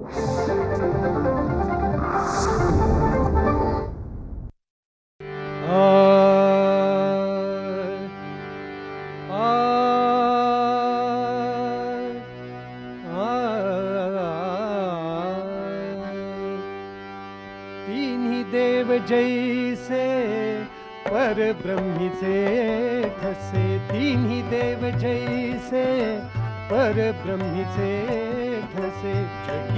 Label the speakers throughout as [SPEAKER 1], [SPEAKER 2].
[SPEAKER 1] तिन्ही देव जैसे पर ब्रह्मीचे ठसे तिन्ही देव जैसे पर ब्रह्मीचे ठसे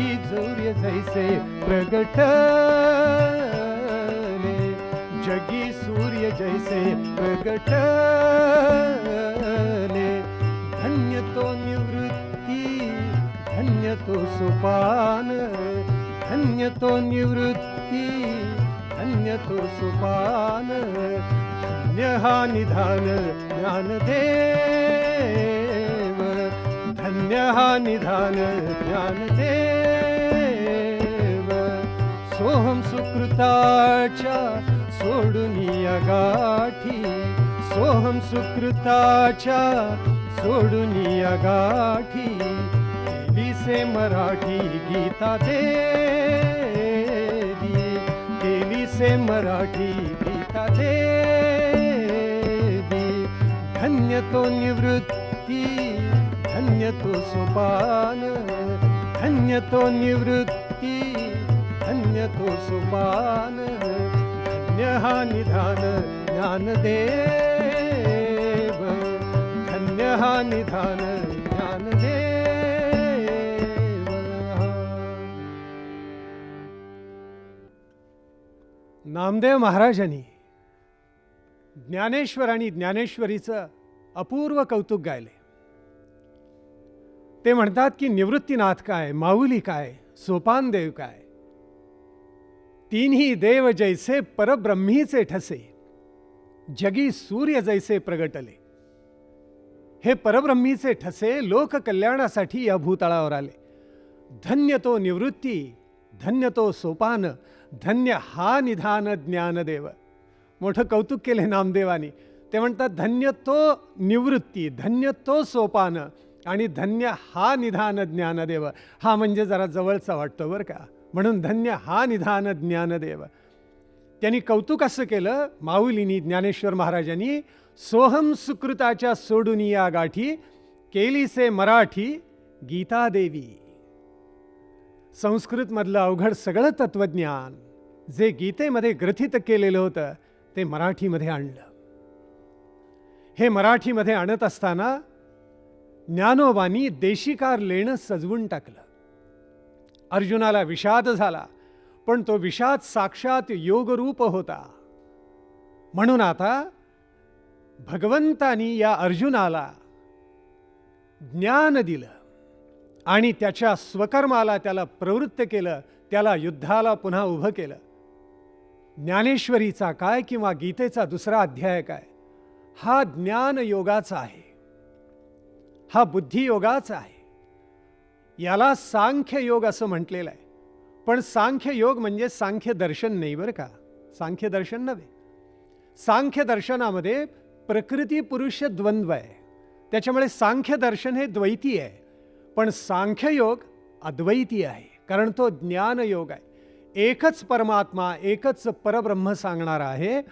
[SPEAKER 1] ही सूर्य जैसे प्रगटले. जगी सूर्य जैसे प्रगटले. धन्य तो निवृत्ती धन्य तो सुपान धन्य तो निवृत्ती धन्य तो सुपान. धन्य हा निधान ज्ञानदेव धन्य हा निधान ज्ञानदेव सोहम सुकृताच्या सोडून या गाठी. सोहम सुकृताच्या सोडून या गाठी. केली मराठी गीता देवी. केली से मराठी गीता देवी. धन्य तो निवृत्ती. धन्य तो सोपान धन्य तो निवृत्ती धन्य तो सोपान धन्य हा निधान ज्ञानदेव धन्य हा निधान ज्ञानदेव नामदेव महाराजांनी ज्ञानेश्वर आणि ज्ञानेश्वरीचं अपूर्व कौतुक गायले ते म्हणतात की निवृत्तीनाथ काय माऊली काय सोपान देव काय? तीनही देव जैसे परब्रह्मीचे ठसे जगी सूर्य जैसे प्रगटले. हे परब्रह्मीचे ठसे लोककल्याणासाठी या भूतळावर आले. धन्य तो निवृत्ती धन्य तो सोपान धन्य हा निधान ज्ञानदेव. मोठं कौतुक केले नामदेवानी. ते म्हणतात धन्य तो निवृत्ती धन्य तो सोपान आणि धन्य हा निधान ज्ञानदेव. हा म्हणजे जरा जवळचा वाटतो बरं का. म्हणून धन्य हा निधान ज्ञानदेव. त्यांनी कौतुक असं केलं माऊलीनी ज्ञानेश्वर महाराजांनी सोहम सुकृताच्या सोडून या गाठी केलीसे मराठी गीतादेवी संस्कृतमधलं अवघड सगळं तत्वज्ञान जे गीतेमध्ये ग्रथित केलेलं होतं ते मराठीमध्ये आणलं. हे मराठीमध्ये आणत असताना ज्ञानोबानी देशिकार लेणं सजवून टाकलं. अर्जुनाला विषाद झाला पण तो विषाद साक्षात योगरूप होता. म्हणून आता भगवंतानी या अर्जुनाला ज्ञान दिलं आणि त्याच्या स्वकर्माला त्याला प्रवृत्त केलं त्याला युद्धाला पुन्हा उभं केलं. ज्ञानेश्वरीचा काय किंवा गीतेचा दुसरा अध्याय काय? हा ज्ञान योगाचा आहे. हा बुद्धियोगाच आहे. याला सांख्य योग असं म्हटलेलं आहे. पण सांख्य योग म्हणजे सांख्य दर्शन नाही बरं का? सांख्य दर्शन नव्हे. सांख्य दर्शनामध्ये प्रकृती पुरुष द्वंद्व आहे. त्याच्यामुळे सांख्य दर्शन हे द्वैती आहे. पण सांख्ययोग अद्वैती आहे. कारण तो ज्ञानयोग आहे. एकच परमात्मा एकच परब्रह्म सांगणारा आहे.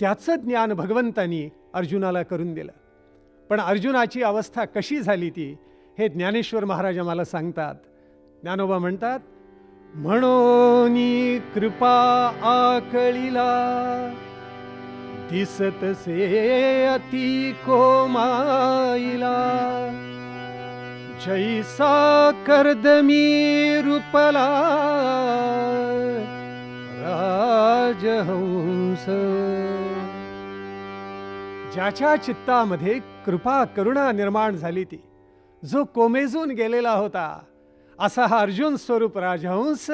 [SPEAKER 1] त्याचं ज्ञान भगवंतांनी अर्जुनाला करून दिलं. पण अर्जुनाची अवस्था कशी झाली ती हे ज्ञानेश्वर महाराज मला सांगतात. ज्ञानोबा म्हणतात म्हणून कृपा आकळीला दिसत से अति कोमाईला जैसा कर्दमी रूपला राजहंस. ज्याच्या चित्तामध्ये कृपा करुणा निर्माण झाली ती. जो कोमेजून गेलेला होता असा हा अर्जुन स्वरूप राजहंस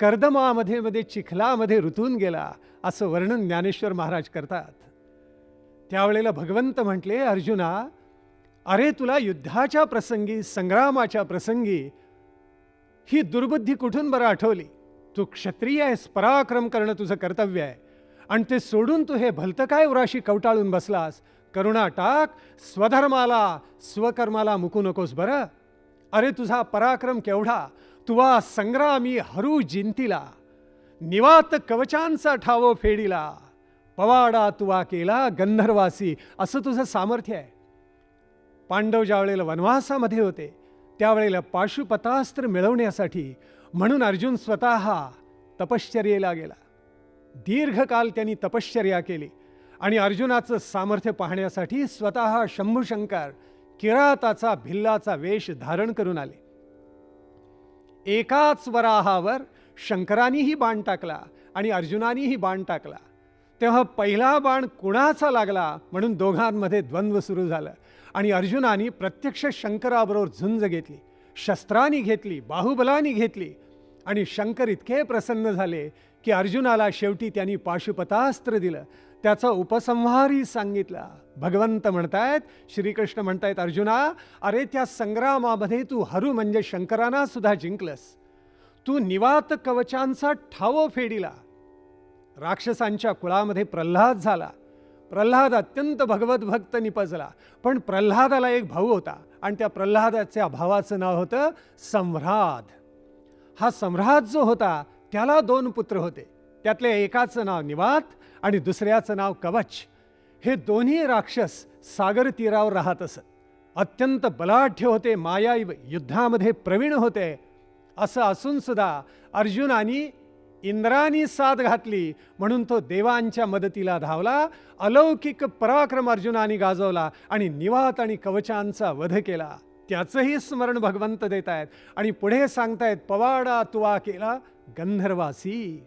[SPEAKER 1] कर्दमामध्ये मध्ये चिखलामध्ये ऋतून गेला असं वर्णन ज्ञानेश्वर महाराज करतात. त्यावेळेला भगवंत म्हटले अर्जुना अरे तुला युद्धाच्या प्रसंगी संग्रामाच्या प्रसंगी ही दुर्बुद्धी कुठून बरं आठवली? तू क्षत्रिय आहेस पराक्रम करणं तुझं कर्तव्य आहे. आणि ते सोडून तू हे भलतं काय उराशी कवटाळून बसलास? करुणा टाक स्वधर्माला स्वकर्माला मुकू नकोस बरं. अरे तुझा पराक्रम केवढा तुवा संग्रामी हरू जिंतीला. निवात कवचांचा ठावो फेडीला. पवाडा तुवा केला गंधर्वासी असं तुझं सामर्थ्य आहे. पांडव ज्यावेळेला वनवासामध्ये होते त्यावेळेला पाशुपतास्त्र मिळवण्यासाठी म्हणून अर्जुन स्वतः तपश्चर्येला गेला. दीर्घकाल त्यांनी तपश्चर्या केली. आणि अर्जुनाचं सामर्थ्य पाहण्यासाठी स्वतः शंभूशंकर किराताचा भिल्लाचा वेश धारण करून आले. एकाच वराहावर शंकरानीही बाण टाकला आणि अर्जुनानीही बाण टाकला. तेव्हा पहिला बाण कुणाचा लागला म्हणून दोघांमध्ये द्वंद्व सुरू झालं आणि अर्जुनानी प्रत्यक्ष शंकराबरोबर झुंज घेतली शस्त्रानी घेतली बाहुबलानी घेतली आणि शंकर इतके प्रसन्न झाले की अर्जुनाला शेवटी त्यांनी पाशुपतास्त्र दिलं. त्याचा उपसंहारही सांगितला. भगवंत म्हणतायत श्रीकृष्ण म्हणतायत अर्जुना अरे त्या संग्रामामध्ये तू हरू म्हणजे शंकरांना सुद्धा जिंकलंस. तू निवात कवचांचा ठावो फेडिला. राक्षसांच्या कुळामध्ये प्रल्हाद झाला. प्रल्हाद अत्यंत भगवत भक्त निपजला. पण प्रल्हादाला एक भाऊ होता आणि त्या प्रल्हादाच्या भावाचं नाव होतं सम्राद हा सम्राट जो होता त्याला दोन पुत्र होते. त्यातले एकाचं नाव निवात आणि दुसऱ्याचं नाव कवच. हे दोन्ही राक्षस सागर तीरावर राहत असत. अत्यंत बलाढ्य होते माया युद्धामध्ये प्रवीण होते. असं असून सुद्धा अर्जुनानी इंद्रानी साथ घातली म्हणून तो देवांच्या मदतीला धावला अलौकिक पराक्रम अर्जुनानी गाजवला आणि निवात आणि कवचांचा वध केला. त्याचंही स्मरण भगवंत देत आहेत आणि पुढे सांगतायत पवाडा तुवा केला गंधर्वासी.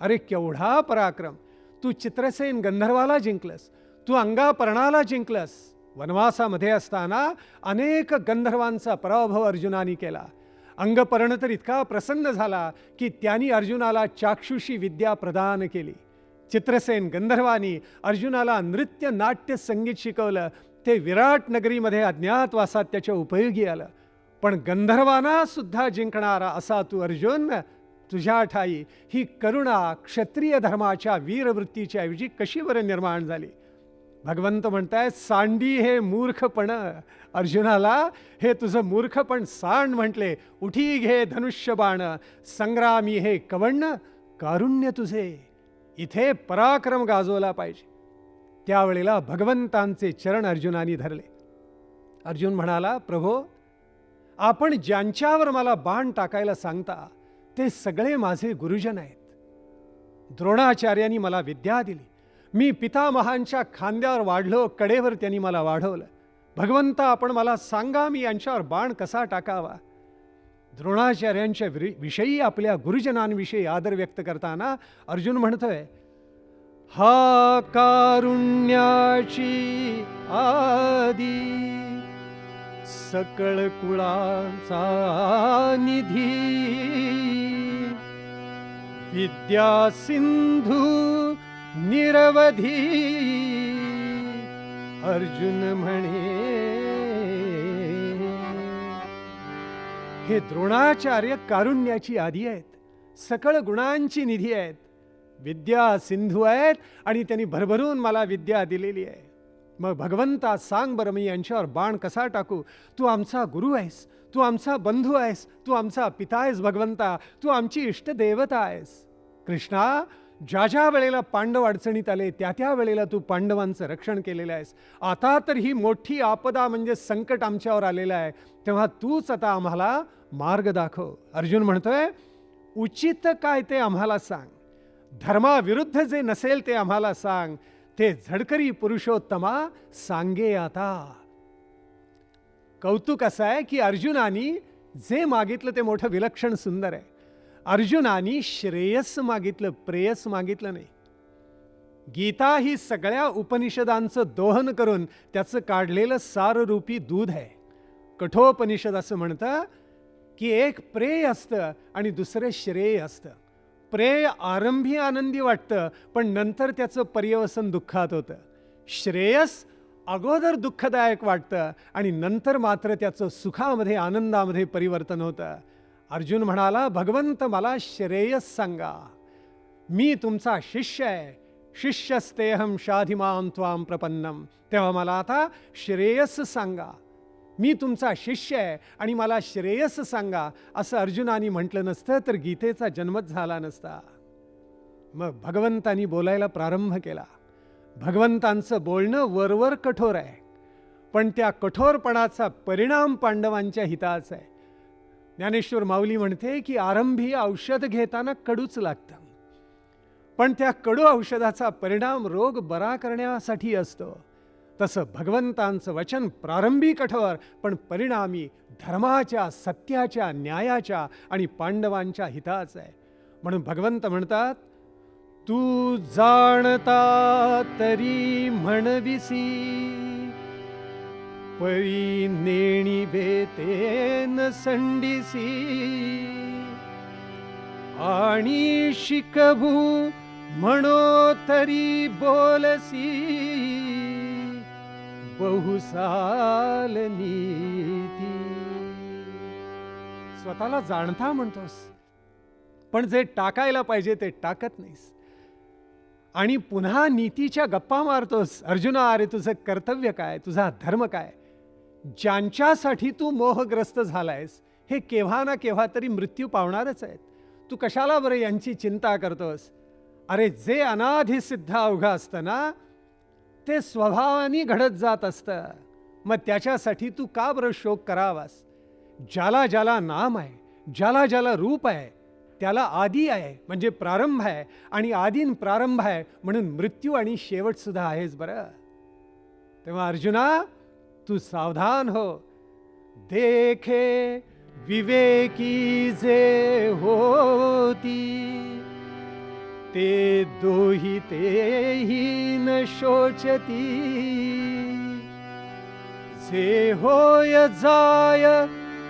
[SPEAKER 1] अरे केवढा पराक्रम. तू चित्रसेन गंधर्वाला जिंकलंस. तू अंगापर्णाला जिंकलंस. वनवासामध्ये असताना अनेक गंधर्वांचा पराभव अर्जुनानी केला. अंगपर्ण तर इतका प्रसन्न झाला की त्यांनी अर्जुनाला चाक्षुषी विद्या प्रदान केली. चित्रसेन गंधर्वानी अर्जुनाला नृत्य नाट्य संगीत शिकवलं. ते विराट नगरीमध्ये अज्ञातवासात त्याच्या उपयोगी आलं. पण गंधर्वांना सुद्धा जिंकणारा असा तू अर्जुन तुझ्या ठाई ही करुणा क्षत्रिय धर्माच्या वीरवृत्तीच्या ऐवजी कशी बरं निर्माण झाली? भगवंत म्हणताय सांडी हे मूर्खपण. अर्जुनाला हे तुझं मूर्खपण सांड म्हटले. उठी घे धनुष्य बाण संग्रामी हे कवण्ण कारुण्य तुझे. इथे पराक्रम गाजवला पाहिजे. त्यावेळेला भगवंतांचे चरण अर्जुनानी धरले. अर्जुन म्हणाला प्रभो आपण ज्यांच्यावर मला बाण टाकायला सांगता ते सगळे माझे गुरुजन आहेत. द्रोणाचार्यांनी मला विद्या दिली. मी पितामहांच्या खांद्यावर वाढलो कडेवर त्यांनी मला वाढवलं. भगवंता आपण मला सांगा मी यांच्यावर बाण कसा टाकावा? द्रोणाचार्यांच्या विषयी आपल्या गुरुजनांविषयी आदर व्यक्त करताना अर्जुन म्हणतोय हा कारुण्याची आदी सकळ कुळाचा निधी विद्या सिंधू निरवधी। अर्जुन म्हणे हे द्रोणाचार्य कारुण्याची आधी आहेत सकळ गुणांची निधी आहेत. विद्या सिंधू आहेत आणि त्यांनी भरभरून मला विद्या दिलेली आहे. मग भगवंता सांग बरं मी यांच्यावर बाण कसा टाकू? तू आमचा गुरु आहेस तू आमचा बंधू आहेस तू आमचा पिता आहेस भगवंता. तू आमची इष्टदेवता आहेस. कृष्णा ज्या ज्या वेळेला पांडव अडचणीत आले त्या त्या वेळेला तू पांडवांचं रक्षण केलेलं आहेस. आता तर ही मोठी आपदा म्हणजे संकट आमच्यावर आलेलं आहे. तेव्हा तूच आता आम्हाला मार्ग दाखव. अर्जुन म्हणतोय उचित काय ते आम्हाला सांग. धर्माविरुद्ध जे नसेल ते आम्हाला सांग. ते झडकरी पुरुषोत्तमा सांगे आता. कौतुक असं आहे की अर्जुनानी जे मागितलं ते मोठं विलक्षण सुंदर आहे. अर्जुनानी श्रेयस मागितलं प्रेयस मागितलं नाही. गीता ही सगळ्या उपनिषदांचं दोहन करून त्याचं काढलेलं साररूपी दूध आहे. कठोपनिषद असं म्हणतं की एक प्रेय असतं आणि दुसरं श्रेय असतं. प्रेय आरंभी आनंदी वाटतं पण नंतर त्याचं पर्यवसन दुःखात होतं. श्रेयस अगोदर दुःखदायक वाटतं आणि नंतर मात्र त्याचं सुखामध्ये आनंदामध्ये परिवर्तन होतं. अर्जुन म्हणाला भगवंत मला श्रेयस सांगा. मी तुमचा शिष्य आहे. शिष्यस्तेहम शाधिमां त्वाम प्रपन्नम. तेव्हा मला आता श्रेयस सांगा. मी तुमचा शिष्य आहे आणि मला श्रेयस सांगा. असं अर्जुनानी म्हटलं नसतं तर गीतेचा जन्मच झाला नसता. मग भगवंतानी बोलायला प्रारंभ केला. भगवंतांचं बोलणं वरवर कठोर आहे. पण त्या कठोरपणाचा परिणाम पांडवांच्या हिताचा आहे. ज्ञानेश्वर माऊली म्हणते की आरंभी औषध घेताना कडूच लागतं. पण त्या कडू औषधाचा परिणाम रोग बरा करण्यासाठी असतो. तसं भगवंतांचं वचन प्रारंभी कठोर पण परिणामी धर्माच्या सत्याच्या न्यायाच्या आणि पांडवांच्या हिताचं आहे. म्हणून भगवंत म्हणतात तू जाणता तरी म्हणविसी. पळी नेणी बेतेन संडिसी. आणि शिकभू म्हणो तरी बोलसी. बहुसाल नीती. स्वतःला जाणता म्हणतोस पण जे टाकायला पाहिजे ते टाकत नाहीस. आणि पुन्हा नीतीच्या गप्पा मारतोस अर्जुना अरे तुझं कर्तव्य काय? तुझा धर्म काय? ज्यांच्यासाठी तू मोहग्रस्त झालायस हे केव्हा ना केव्हा तरी मृत्यू पावणारच आहेत. तू कशाला बरं यांची चिंता करतोस? अरे जे अनाधी सिद्ध अवघं असतं ना ते स्वभावाने घडत जात असतं. मग त्याच्यासाठी तू का बरं शोक करावास? ज्याला ज्याला नाम आहे ज्याला ज्याला रूप आहे त्याला आदी आहे म्हणजे प्रारंभ आहे आणि आदीन प्रारंभ आहे म्हणून मृत्यू आणि शेवटसुद्धा आहेस आहेच बरं. तेव्हा अर्जुना तू सावधान हो. देखे विवेकी जे होती ते दोही तेही न शोचती. जे होय जाय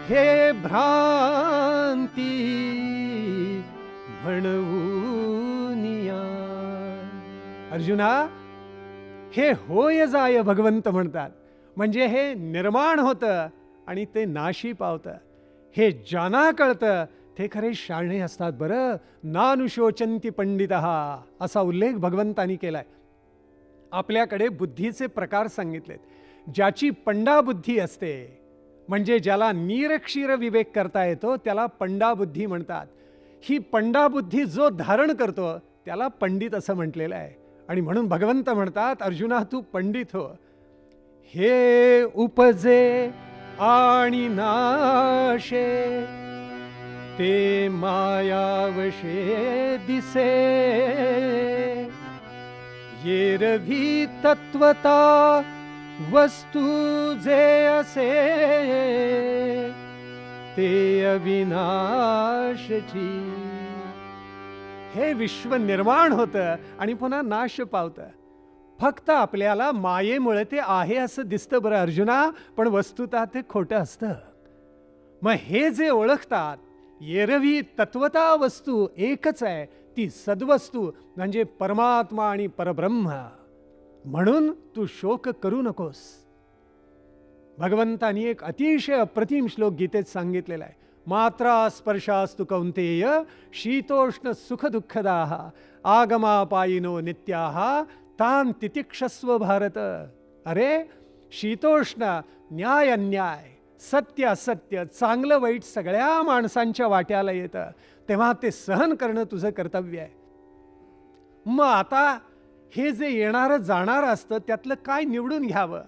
[SPEAKER 1] हे भ्रांती म्हणूनिया अर्जुना हे होय जाय भगवंत म्हणतात. म्हणजे हे निर्माण होतं आणि ते नाशी पावतं हे ज्यांना कळतं. ते खरे शाळणे असतात बरं. नानुशोचंती पंडित असा उल्लेख भगवंतानी केलाय. आपल्याकडे बुद्धीचे प्रकार सांगितलेत. ज्याची पंडाबुद्धी असते म्हणजे ज्याला निरक्षीर विवेक करता येतो त्याला पंडाबुद्धी म्हणतात. ही पंडाबुद्धी जो धारण करतो त्याला पंडित असं म्हटलेलं आहे. आणि म्हणून भगवंत म्हणतात अर्जुना तू पंडित हो. हे उपजे आणि नाशे ते मायावशे दिसे. येरवी तत्वता वस्तू जे असे ते अविनाशची. हे विश्व निर्माण होतं आणि पुन्हा नाश पावतं. फक्त आपल्याला मायेमुळे ते आहे असं दिसतं बरं अर्जुना. पण वस्तुता ते खोटं असतं. मग हे जे ओळखतात येरवी तत्वता वस्तू एकच आहे. ती सद्वस्तू म्हणजे परमात्मा आणि परब्रह्म. म्हणून तू शोक करू नकोस. भगवंतानी एक अतिशय अप्रतिम श्लोक गीतेत सांगितलेला आहे. मात्रा स्पर्शास्तु कौंतेय शीतोष्ण सुखदुःखदा आगमापायिनो नित्याहा तान तितिक्षस्व भारत। अरे शीतोष्ण न्याय अन्याय सत्य असत्य चांगलं वाईट सगळ्या माणसांच्या वाट्याला येतं. तेव्हा ते सहन करणं तुझं कर्तव्य आहे. मग आता हे जे येणारं जाणारं असतं त्यातलं काय निवडून घ्यावं?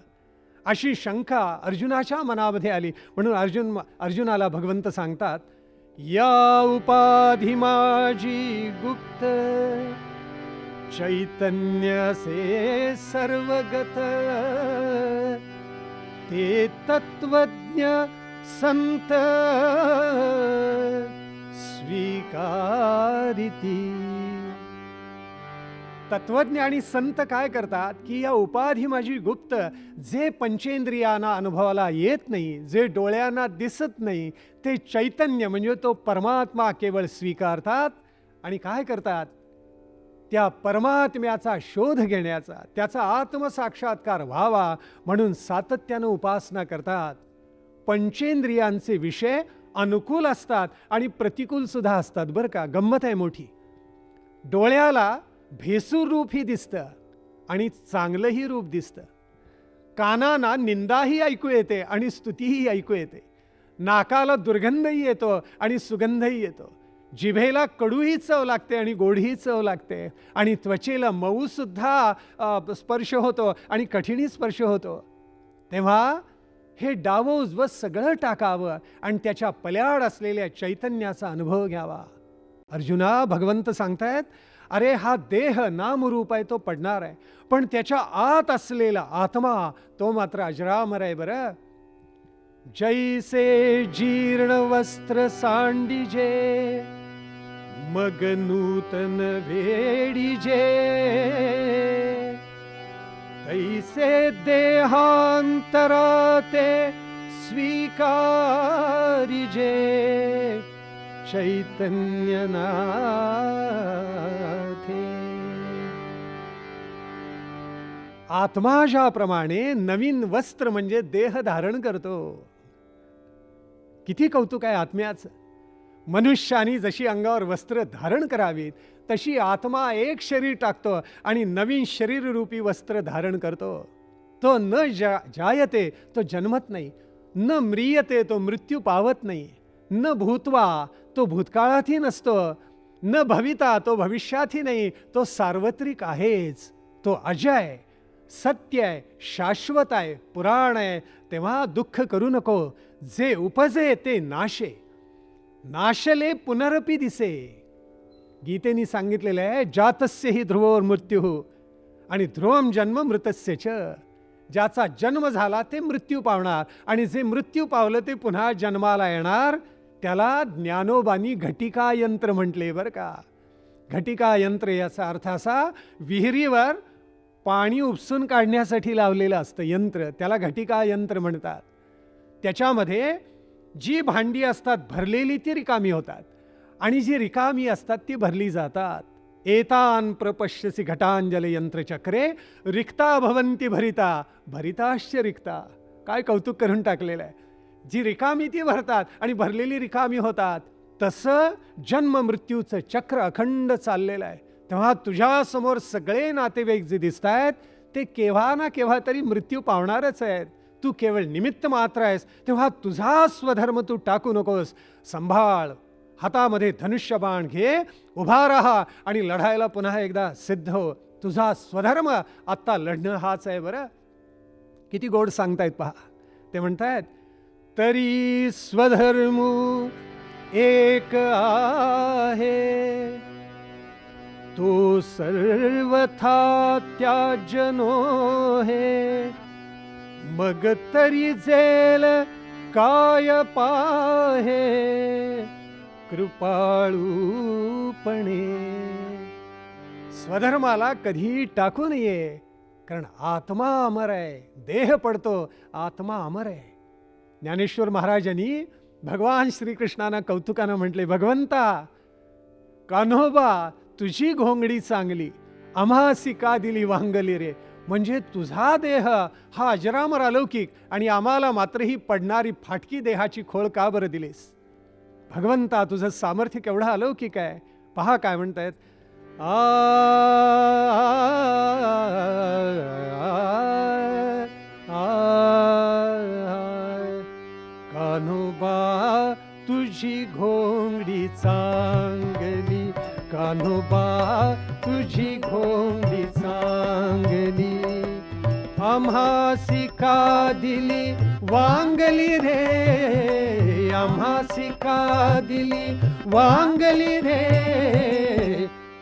[SPEAKER 1] अशी शंका अर्जुनाच्या मनामध्ये आली. म्हणून अर्जुन अर्जुनाला भगवंत सांगतात या उपाधी माझी गुप्त चैतन्यसे सर्वगत। ते तत्वज्ञ संत। स्वीकारिती। तत्वज्ञ आणि संत काय करतात की या उपाधी माझी गुप्त जे पंचेंद्रियांना अनुभवाला येत नाही जे डोळ्यांना दिसत नाही ते चैतन्य म्हणजे तो परमात्मा केवळ स्वीकारतात आणि काय करतात? त्या परमात्म्याचा शोध घेण्याचा त्याचा आत्मसाक्षात्कार व्हावा म्हणून सातत्यानं उपासना करतात. पंचेंद्रियांचे विषय अनुकूल असतात आणि प्रतिकूलसुद्धा असतात बरं का. गंमत आहे मोठी. डोळ्याला भेसूर रूपही दिसतं आणि चांगलंही रूप दिसतं. कानांना निंदाही ऐकू येते आणि स्तुतीही ऐकू येते. नाकाला दुर्गंधही येतो आणि सुगंधही येतो. जिभेला कडूही चव लागते आणि गोडही चव लागते. आणि त्वचेला मऊसुद्धा स्पर्श होतो आणि कठीणही स्पर्श होतो. तेव्हा हे डावं उजवं सगळं टाकावं आणि त्याच्या पल्याड असलेल्या चैतन्याचा अनुभव घ्यावा. अर्जुना भगवंत सांगतायत अरे हा देह नामरूप आहे तो पडणार आहे. पण त्याच्या आत असलेला आत्मा तो मात्र अजरामर आहे बरं. जैसे जीर्ण वस्त्र सांडिजे मग नूतन वेडीजे तैसे देहांतरा ते स्वीकारिजे चैतन्यनाथे। आत्माशाप्रमाणे नवीन वस्त्र म्हणजे देह धारण करतो। किती कौतुक आहे आत्म्याचं। मनुष्याने जशी अंगावर वस्त्र धारण करावीत तशी आत्मा एक शरीर टाकतो आणि नवीन शरीररूपी वस्त्र धारण करतो. तो न जा जायते तो जन्मत नाही. न म्रियते तो मृत्यू पावत नाही. न भूतवा तो भूतकाळातही नसतो. न भविता तो भविष्यातही नाही. तो सार्वत्रिक आहेच. तो अजय. आहे, सत्य आहे शाश्वत आहे पुराण आहे. तेव्हा दुःख करू नको. जे उपजे ते नाशे. नाशले पुनरपी दिसे. गीतेने सांगितलेलं आहे जातस्य ही ध्रुवोर मृत्यू आणि ध्रुवम जन्म मृतस्य च. ज्याचा जन्म झाला ते मृत्यू पावणार आणि जे मृत्यू पावलं ते पुन्हा जन्माला येणार त्याला ज्ञानोबानी घटिका यंत्र म्हटले बरं का. घटिका यंत्र याचा अर्थ असा विहिरीवर पाणी उपसून काढण्यासाठी लावलेलं असतं यंत्र त्याला घटिका यंत्र म्हणतात. त्याच्यामध्ये जी भांडी असतात भरलेली ती रिकामी होतात. आणि जी रिकामी असतात ती भरली जातात. एतान प्रपश्यसी घटांजल यंत्रचक्रे रिक्ता भवंती भरिता भरिताश्च रिक्ता. काय कौतुक करून टाकलेलं आहे. जी रिकामी ती भरतात आणि भरलेली रिकामी होतात तसं जन्म मृत्यूचं चक्र अखंड चाललेलं आहे. तेव्हा तुझ्यासमोर सगळे नातेवाईक जे दिसत आहेत ते केव्हा ना केव्हा तरी मृत्यू पावणारच आहेत. तू केवळ निमित्त मात्र आहेस तेव्हा तुझा स्वधर्म तू टाकू नकोस. संभाळ. हातामध्ये धनुष्यबाण घे उभा राहा आणि लढायला पुन्हा एकदा सिद्ध हो. तुझा स्वधर्म आत्ता लढणं हाच आहे बरं. किती गोड सांगतायत पहा. ते म्हणतायत तरी स्वधर्म एक आहे. तो सर्वथा त्याजनो हे मग तरी जेल काय पाहे कृपाळूपणे स्वधर्माला कधी टाकू नये कारण आत्मा अमर आहे देह पडतो आत्मा अमर आहे ज्ञानेश्वर महाराजांनी भगवान श्रीकृष्णांना कौतुकानं म्हटले भगवंता कान्होबा तुझी घोंगडी चांगली आम्हासी का दिली वांगली रे. म्हणजे तुझा देह हा अजरामर अलौकिक आणि आम्हाला मात्र ही पडणारी फाटकी देहाची खोळ का बरं दिलीस भगवंता तुझं सामर्थ्य केवढं अलौकिक आहे पहा काय म्हणतायत आ कान्होबा तुझी घोंगडी चांगली कान्होबा तुझी घोंगडी सांगली. आम्हा शिका दिली वांगली रे. आम्हा शिका दिली वांगली रे.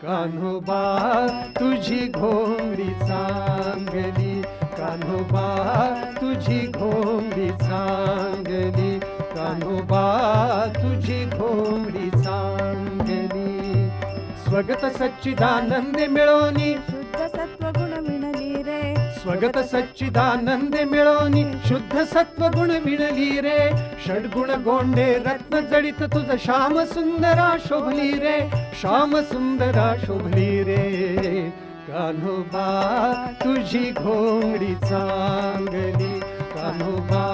[SPEAKER 1] कान्होबा तुझी घोंगडी सांगली. कान्होबा तुझी घोंगडी सांगली. कान्होबा तुझी घोंगडी सांग स्वगत सच्चिदानंद मिळवणी.
[SPEAKER 2] शुद्ध सत्वगुण मिळली रे.
[SPEAKER 1] स्वगत सच्चिदानंद मिळवणी. शुद्ध सत्व गुण मिळली रे. षडगुण गोंडे रत्न जडित तुझ श्याम सुंदरा शोभली रे. श्याम सुंदरा शोभली रे. कान्होबा तुझी घोंगडी चांगली. कान्होबा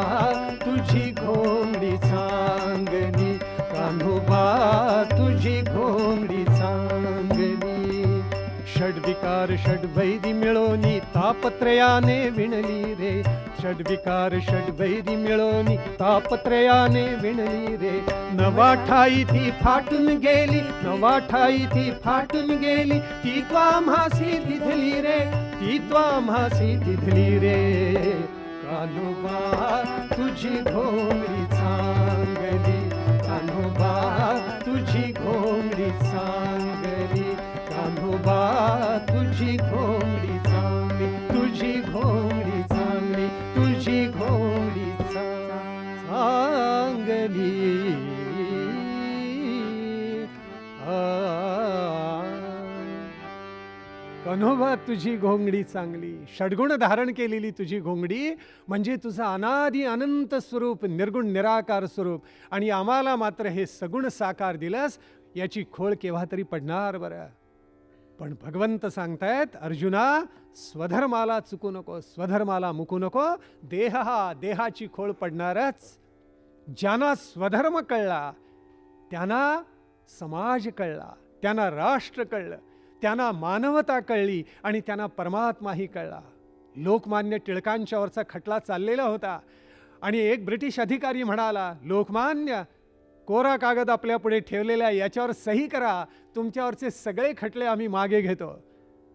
[SPEAKER 1] तुझी घोंगडी चांगली. कान्होबा तुझी घोंगडी चांगली. षड्विकार षड्वैरी मिळोनी तापत्रयाने विणली रे. षड्विकार षड्वैरी मिळोनी तापत्रयाने विणली रे. नवा ठाई ती फाटून गेली नवा ठाई ती फाटून गेली ती त्वाम्हासी दिधली रे ती त्वाम्हासी दिधली रे. कानोबा तुझी घोंगडी सांगली कानोबा तुझी घोंगडी चांगली तुझी घोंगडी चांगली. षडगुण धारण केलेली तुझी घोंगडी म्हणजे तुझं अनादी अनंत स्वरूप निर्गुण निराकार स्वरूप. आणि आम्हाला मात्र हे सगुण साकार दिलंस याची खोळ केव्हा तरी पडणार बरं. पण भगवंत सांगतायत अर्जुना स्वधर्माला चुकू नको स्वधर्माला मुकू नको. देह हा देहाची खोळ पडणारच. ज्यांना स्वधर्म कळला त्यांना समाज कळला त्यांना राष्ट्र कळलं. त्यांना मानवता कळली आणि त्यांना परमात्माही कळला. लोकमान्य टिळकांच्यावरचा खटला चाललेला होता. आणि एक ब्रिटिश अधिकारी म्हणाला लोकमान्य कोरा कागद आपल्यापुढे ठेवलेला आहे, याच्यावर सही करा. तुमच्यावरचे सगळे खटले आम्ही मागे घेतो.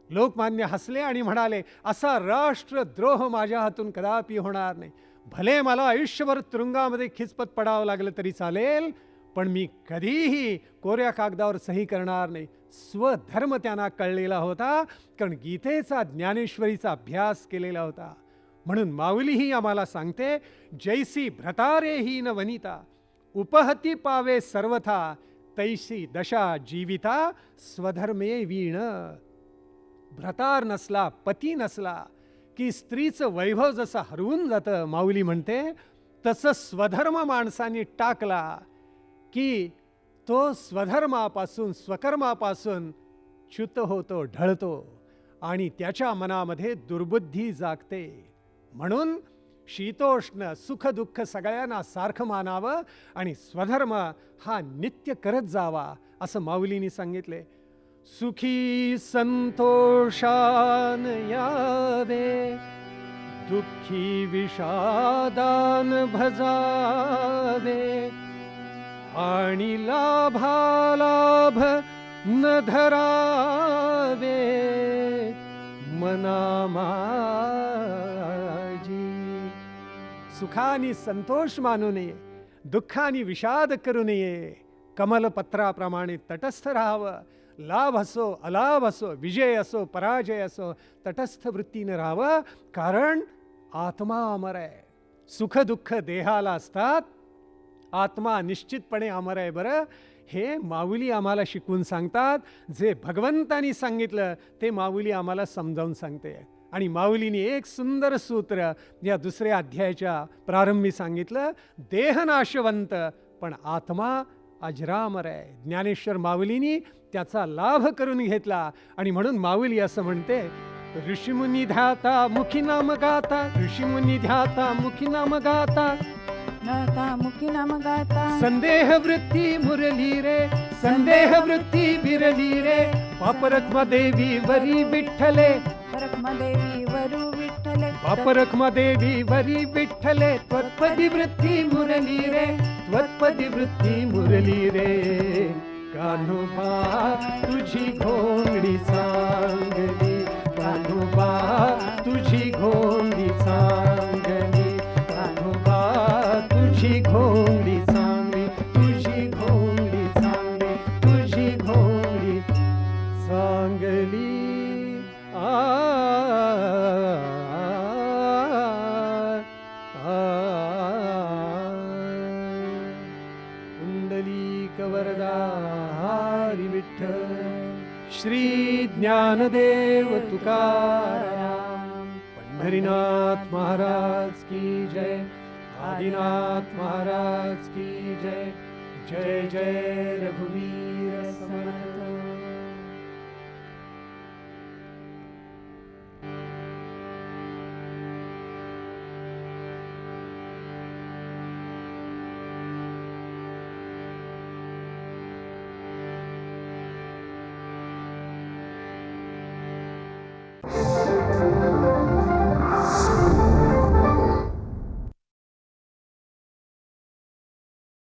[SPEAKER 1] लोकमान्य हसले आणि म्हणाले असा राष्ट्रद्रोह माझ्या हातून कदापि होणार नाही. भले मला आयुष्यभर तुरुंगामध्ये खिचपत पडावं लागलं तरी चालेल पण मी कधीही कोऱ्या कागदावर सही करणार नाही. स्वधर्म त्यांना कळलेला होता कारण गीतेचा ज्ञानेश्वरीचा अभ्यास केलेला होता. म्हणून माऊलीही आम्हाला सांगते जैसी भ्रतारे ही न वनिता उपहती पावे सर्वथा तैसी दशा जीविता स्वधर्मे वीण. भ्रतार नसला पती नसला की स्त्रीचं वैभव जसं हरवून जातं माऊली म्हणते तसं स्वधर्म माणसाने टाकला की तो स्वधर्मापासून स्वकर्मापासून च्युत होतो ढळतो आणि त्याच्या मनामध्ये दुर्बुद्धी जागते. म्हणून शीतोष्ण सुख दुःख सगळ्यांना सारखं मानावं आणि स्वधर्म हा नित्य करत जावा असं माऊलीने सांगितले. सुखी संतोषान यावे दुःखी विषादान भजावे. आणि लाभालाभ न धरावे मनामाजी. सुखानी संतोष मानू नये दुःखानी विषाद करू नये. कमलपत्राप्रमाणे तटस्थ राहावं. लाभ असो अलाभ असो विजय असो पराजय असो तटस्थ वृत्तीनं राहावं. कारण आत्मा अमर आहे सुख दुःख देहाला असतात आत्मा निश्चितपणे अमर आहे बरं. हे माऊली आम्हाला शिकवून सांगतात. जे भगवंतानी सांगितलं ते माऊली आम्हाला समजावून सांगते. आणि माऊलीने एक सुंदर सूत्र या दुसऱ्या अध्यायाच्या प्रारंभी सांगितलं देह नाशवंत पण आत्मा अजरामर आहे. ज्ञानेश्वर माऊलीनी त्याचा लाभ करून घेतला. आणि म्हणून माऊली असं म्हणते ऋषीमुनी ध्याता मुखी नाम गाता ऋषीमुनी ध्याता मुखी नाम गाता
[SPEAKER 2] नाता मुखी नाम गाता.
[SPEAKER 1] संदेह वृत्ती मुरली रे संदेह वृत्ती बिरली रे. पापरत्मा देवी वरी विठ्ठले.
[SPEAKER 2] परखमा देवी वरु विठ्ठले.
[SPEAKER 1] पापरखमा देवी वरी विठ्ठले. त्वत्पदी वृत्ती मुरली रे त्वत्पदी वृत्ती मुरली रे. कान्होबा तुझी घोंगडी सांगली. कान्होबा तुझी घोंगडी सांगली. तुझी घोंगडी चांगली तुझी घोंगडी चांगली तुझी घोंगडी चांगली आ कुंडलीक वरदा विठ्ठल श्री ज्ञानदेव तुकाराम पंढरीनाथ महाराज की जय आदिनाथ महाराज की जय जय जय रघुवीर।